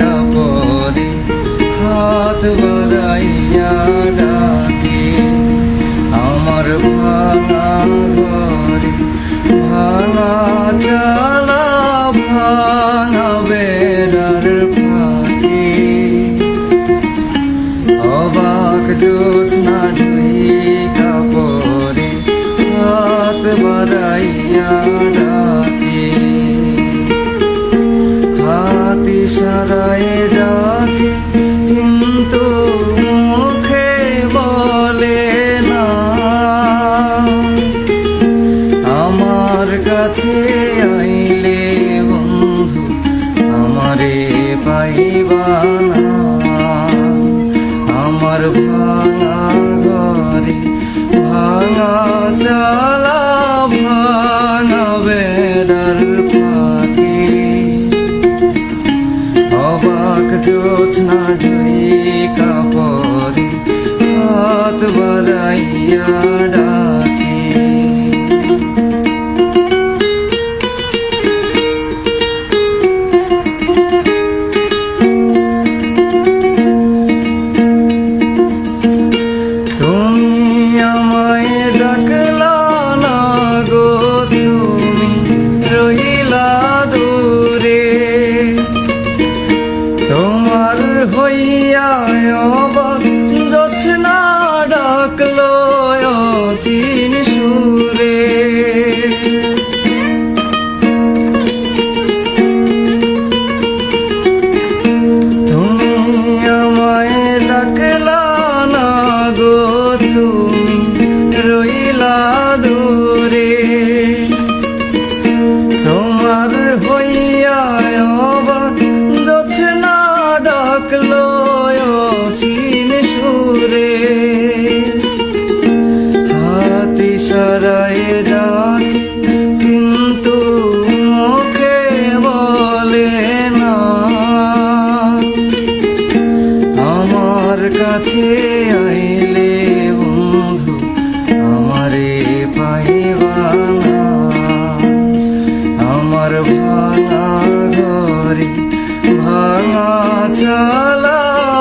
কাপড়ে হাত বাড়াইয়া ডাকে। আমার ভাঙা ঘরে ভাঙা চালা ভাঙা বেড়ার ফাঁকে। অবাক জোছনা ঢুই কাপড়ে হাত বাড়াইয়া সারায় ডাকে, কিন্তু মুখে বলে না। আমার কাছে আইলে বন্ধু, আমারে পাইবা না। আমার ভাঙা ঘরে ভাঙা চালা ভাঙা বেড়ার বাড়াইয়া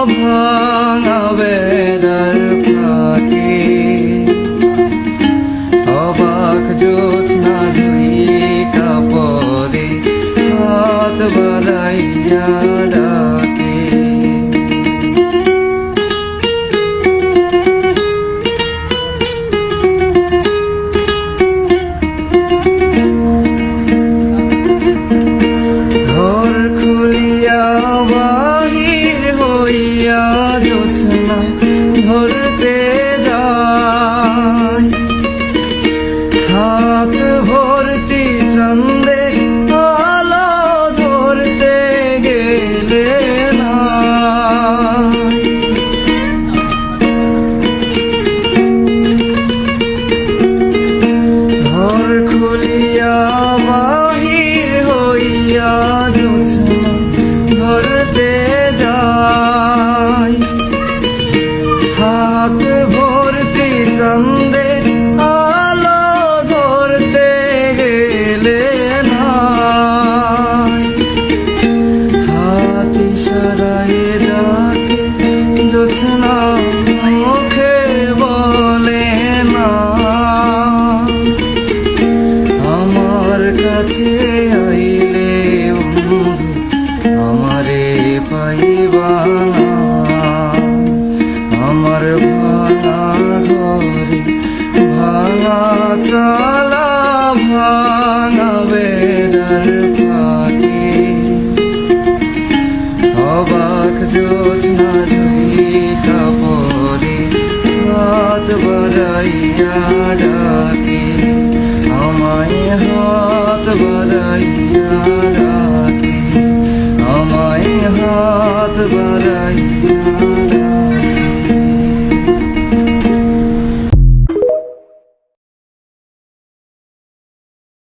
ভাঙা ভর্তি আলো ধরতে গেলে হাতি সারায় ডাকে জোছনা মুখে বলে না আমার কাছে আইলে রাখে আমায় হাত বাড়াইয়া রাখে আমায় হাত বাড়াইয়া